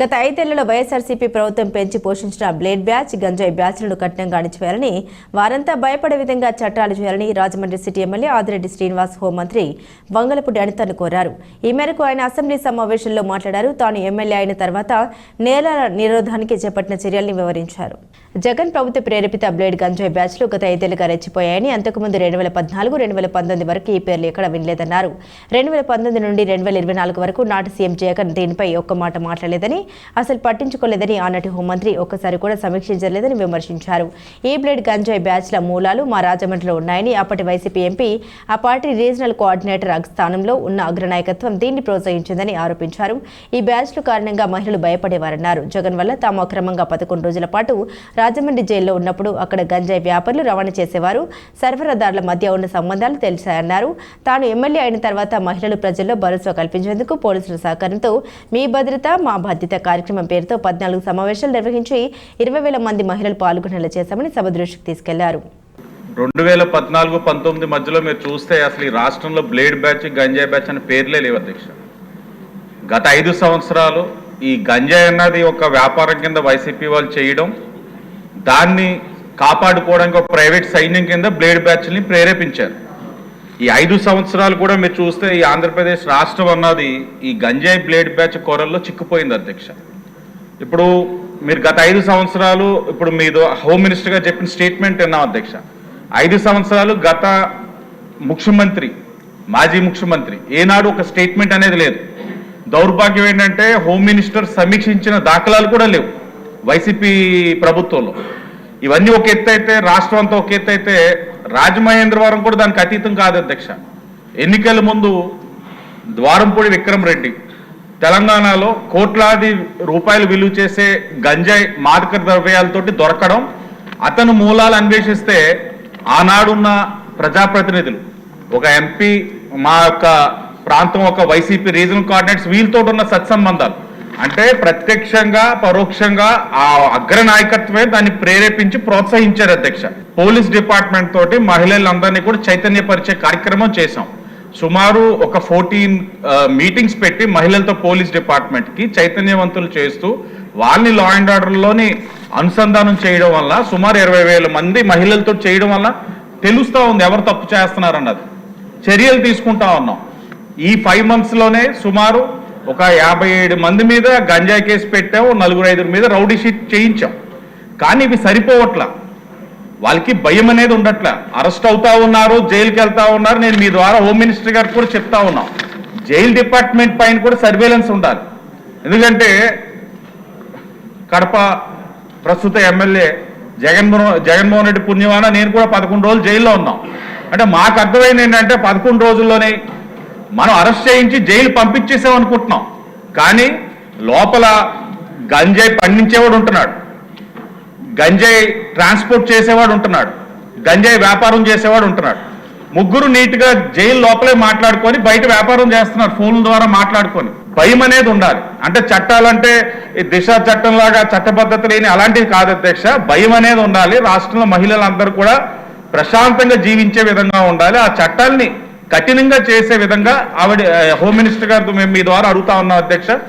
గత ఐదేళ్ళలో వైఎస్ఆర్సీపీ ప్రభుత్వం పెంచి పోషించిన బ్లేడ్ బ్యాచ్ గంజాయి బ్యాచ్లను కఠినంగా అణిచివేయాలని వారంతా భయపడే విధంగా చట్టాలు చేయాలని రాజమండ్రి సిటీ ఎమ్మెల్యే ఆదిరెడ్డి శ్రీనివాస్ హోంమంత్రి వంగలపూడి అనితను కోరారు. ఈ మేరకు ఆయన అసెంబ్లీ సమావేశంలో మాట్లాడారు. తాను ఎమ్మెల్యే అయిన తర్వాత నేరాల నిరోధానికి చేపట్టిన చర్యల్ని వివరించారు. జగన్ ప్రభుత్వ ప్రేరేపిత బ్లేడ్ గంజాయి బ్యాచ్లు గత ఐదేళ్ళుగా రెచ్చిపోయాయని అంతకుముందు రెండు వేల పద్నాలుగు రెండు వేల పంతొమ్మిది వరకు ఈ పేర్లు ఎక్కడ వినలేదన్నారు. రెండు వేల పంతొమ్మిది నుండి రెండు వేల ఇరవై నాలుగు వరకు నాటి సీఎం జగన్ దీనిపై ఒక్క మాట మాట్లాడలేదని అసలు పట్టించుకోలేదని ఆనాటి హోంమంత్రి ఒక్కసారి కూడా సమీక్షించలేదని విమర్శించారు. ఈ బ్లేడ్ గంజాయి బ్యాచ్ల మూలాలు మా రాజమండ్రిలో ఉన్నాయని అప్పటి వైసీపీ ఎంపీ ఆ పార్టీ రీజనల్ కోఆర్డినేటర్ స్థానంలో ఉన్న అగ్రనాయకత్వం దీన్ని ప్రోత్సహించిందని ఆరోపించారు. ఈ బ్యాచ్లు కారణంగా మహిళలు భయపడేవారన్నారు. జగన్ వల్ల తాము అక్రమంగా పదకొండు రోజుల పాటు రాజమండ్రి జైల్లో ఉన్నప్పుడు అక్కడ గంజాయి వ్యాపారులు రవాణా చేసేవారు. సరఫరాదారుల మధ్య ఉన్న సంబంధాలు తెలిసాయన్నారు. తాను ఎమ్మెల్యే అయిన తర్వాత మహిళలు ప్రజల్లో భరోసా కల్పించేందుకు పోలీసుల సహకారంతో మీ భద్రత మా బాధ్యత కార్యక్రమం పేరుతో పద్నాలుగు సమావేశాలు నిర్వహించి ఇరవై వేల మంది మహిళలు పాల్గొనేలా చేశామని సభ దృష్టికి తీసుకెళ్ళారు. రెండు వేల పద్నాలుగు పంతొమ్మిది మధ్యలో మీరు చూస్తే అసలు ఈ రాష్ట్రంలో బ్లేడ్ బ్యాచ్ గంజాయి బ్యాచ్ అనే పేర్లే లేవు అధ్యక్ష. గత ఐదు సంవత్సరాలు ఈ గంజాయి అన్నది ఒక వ్యాపారం కింద వైసీపీ వాళ్ళు చేయడం దాన్ని కాపాడుకోవడానికి ఒక ప్రైవేట్ సైన్యం కింద బ్లేడ్ బ్యాచ్ని ప్రేరేపించారు. ఈ ఐదు సంవత్సరాలు కూడా మీరు చూస్తే ఈ ఆంధ్రప్రదేశ్ రాష్ట్రం అన్నది ఈ గంజాయి బ్లేడ్ బ్యాచ్ కొరల్లో చిక్కుపోయింది అధ్యక్ష. ఇప్పుడు మీరు గత ఐదు సంవత్సరాలు ఇప్పుడు మీరు హోమ్ మినిస్టర్గా చెప్పిన స్టేట్మెంట్ విన్నాం అధ్యక్ష. ఐదు సంవత్సరాలు గత ముఖ్యమంత్రి మాజీ ముఖ్యమంత్రి ఏనాడు ఒక స్టేట్మెంట్ అనేది లేదు. దౌర్భాగ్యం ఏంటంటే హోమ్ మినిస్టర్ సమీక్షించిన దాఖలాలు కూడా లేవు. వైసీపీ ప్రభుత్వంలో. ఇవన్నీ ఒక ఎత్తు అయితే రాష్ట్రం అంతా ఒక ఎత్తు అయితే రాజమహేంద్రవరం కూడా దానికి అతీతం కాదు అధ్యక్ష. ఎన్నికల ముందు ద్వారంపూడి విక్రమ్ రెడ్డి తెలంగాణలో కోట్లాది రూపాయలు విలువ చేసే గంజాయి మాదక ద్రవ్యాలతోటి దొరకడం అతను మూలాలు అన్వేషిస్తే ఆనాడున్న ప్రజాప్రతినిధులు ఒక ఎంపీ మా యొక్క ప్రాంతం ఒక వైసీపీ రీజనల్ కోఆర్డినేట్స్ వీళ్ళతో ఉన్న సత్సంబంధాలు అంటే ప్రత్యక్షంగా పరోక్షంగా ఆ అగ్ర నాయకత్వమే దాన్ని ప్రేరేపించి ప్రోత్సహించారు అధ్యక్ష. పోలీస్ డిపార్ట్మెంట్ తోటి మహిళలందరినీ కూడా చైతన్యపరిచే కార్యక్రమం చేశాం. సుమారు ఒక ఫోర్టీన్ మీటింగ్స్ పెట్టి మహిళలతో పోలీస్ డిపార్ట్మెంట్కి చైతన్యవంతులు చేస్తూ వాళ్ళని లా అండ్ ఆర్డర్లోని అనుసంధానం చేయడం వల్ల సుమారు ఇరవై వేల మంది మహిళలతో చేయడం వల్ల తెలుస్తా ఉంది ఎవరు తప్పు చేస్తున్నారు అన్నది చర్యలు తీసుకుంటా ఉన్నాం. ఈ ఫైవ్ మంత్స్లోనే సుమారు ఒక యాభై ఏడు మంది మీద గంజాయి కేసు పెట్టాం నలుగురు ఐదుగురు మీద రౌడీ షీట్ చేయించాం కానీ ఇవి సరిపోవట్లా? వాళ్ళకి భయం అనేది ఉండట్లా? అరెస్ట్ అవుతా ఉన్నారు జైలుకి వెళ్తా ఉన్నారు. నేను మీ ద్వారా హోమ్ మినిస్టర్ గారికి కూడా చెప్తా ఉన్నాం. జైలు డిపార్ట్మెంట్ పైన కూడా సర్వేలెన్స్ ఉండాలి. ఎందుకంటే కడప ప్రస్తుత ఎమ్మెల్యే జగన్మోహన్ జగన్మోహన్ రెడ్డి పుణ్యమాన నేను కూడా పదకొండు రోజులు జైల్లో ఉన్నాం. అంటే మాకు అర్థమైంది ఏంటంటే పదకొండు రోజుల్లోనే మనం అరెస్ట్ చేయించి జైలు పంపించేసాం అనుకుంటున్నాం. కానీ లోపల గంజాయి పండించేవాడు ఉంటున్నాడు. గంజాయి ట్రాన్స్పోర్ట్ చేసేవాడు ఉంటున్నాడు. గంజాయి వ్యాపారం చేసేవాడు ఉంటున్నాడు. ముగ్గురు నీట్గా జైలు లోపలే మాట్లాడుకొని బయట వ్యాపారం చేస్తున్నారు ఫోన్ల ద్వారా మాట్లాడుకొని. భయం అనేది ఉండాలి. అంటే చట్టాలంటే ఈ దిశ చట్టం లాగా చట్టబద్ధత లేని అలాంటివి కాదు అధ్యక్ష. భయం అనేది ఉండాలి. రాష్ట్రంలో మహిళలందరూ కూడా ప్రశాంతంగా జీవించే విధంగా ఉండాలి. ఆ చట్టాల్ని కఠినంగా చేసే విధంగా ఆవిడ హోమ్ మినిస్టర్ గారు మేము మీ ద్వారా అడుగుతా ఉన్నాం అధ్యక్ష.